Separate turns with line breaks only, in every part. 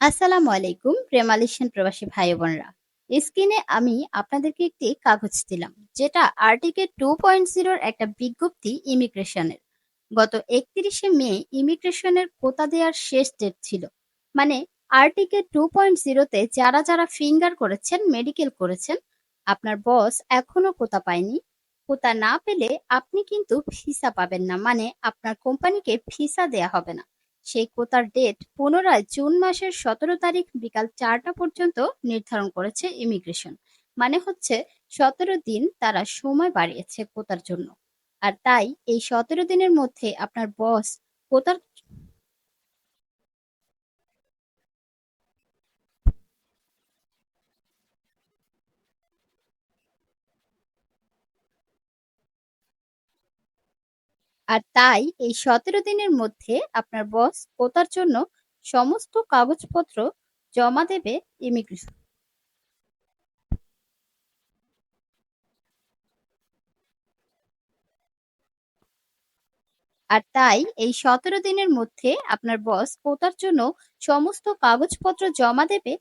আসসালামু আলাইকুম প্রেমালিশান প্রবাসী ভাই বোনরা। স্ক্রিনে আমি আপনাদেরকে একটি কাগজ দিলাম, যেটা আর্টিকেল টু পয়েন্ট জিরোর একটা বিজ্ঞপ্তি ইমিগ্রেশনের। গত একত্রিশে মে ইমিগ্রেশনের কোটা দেওয়ার শেষ ডেট ছিল। মানে আর্টিকেল টু পয়েন্ট জিরোতে যারা যারা ফিঙ্গার করেছেন, মেডিকেল করেছেন, আপনার বস এখনও কোটা পায়নি। কোটা না পেলে আপনি কিন্তু ভিসা পাবেন না মানে আপনার কোম্পানিকে ভিসা দেয়া হবে না। সেই কোতার ডেট পুনরায় জুন মাসের সতেরো তারিখ বিকাল চারটা পর্যন্ত নির্ধারণ করেছে ইমিগ্রেশন মানে হচ্ছে সতেরো দিন তারা সময় বাড়িয়েছে কোতার জন্য। আর তাই এই সতেরো দিনের মধ্যে আপনার বস কোতার আর তাই এই সতেরো দিনের মধ্যে আপনার বস কোতার জন্য সমস্ত কাগজপত্র জমা দেবে ইমিগ্রেশন আর তাই এই সতেরো দিনের মধ্যে আপনার বস কোতার জন্য সমস্ত কাগজপত্র জমা দেবে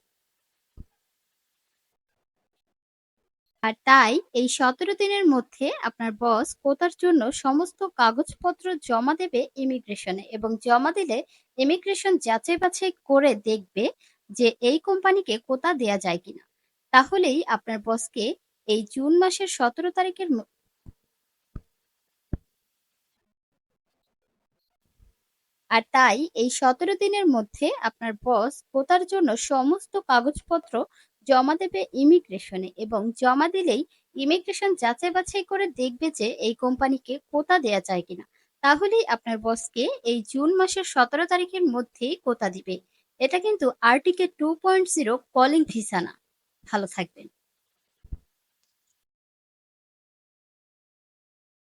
আর তাই এই সতেরো দিনের মধ্যে আপনার বস কোতার জন্য সমস্ত কাগজপত্র জমা দেবে ইমিগ্রেশনে এবং জমা দিলে ইমিগ্রেশন যাচাই বাছাই করে দেখবে যে এই কোম্পানিকে কোতা দেয়া যায় কিনা। তাহলেই আপনার বসকে এই জুন মাসের সতেরো তারিখের আর তাই এই সতেরো দিনের মধ্যে আপনার বস কোতার জন্য সমস্ত কাগজপত্র জমা দেবে ইমিগ্রেশনে এবং জমা দিলেই ইমিগ্রেশন যাচাই বাছাই করে দেখবে যে এই কোম্পানিকে কোতা দেয়া যায় কিনা। তাহলেই আপনার বসকে এই জুন মাসের সতেরো তারিখের মধ্যেই কোতা দিবে। এটা কিন্তু আর্টিকে two point zero calling visa না ভালো থাকবেন।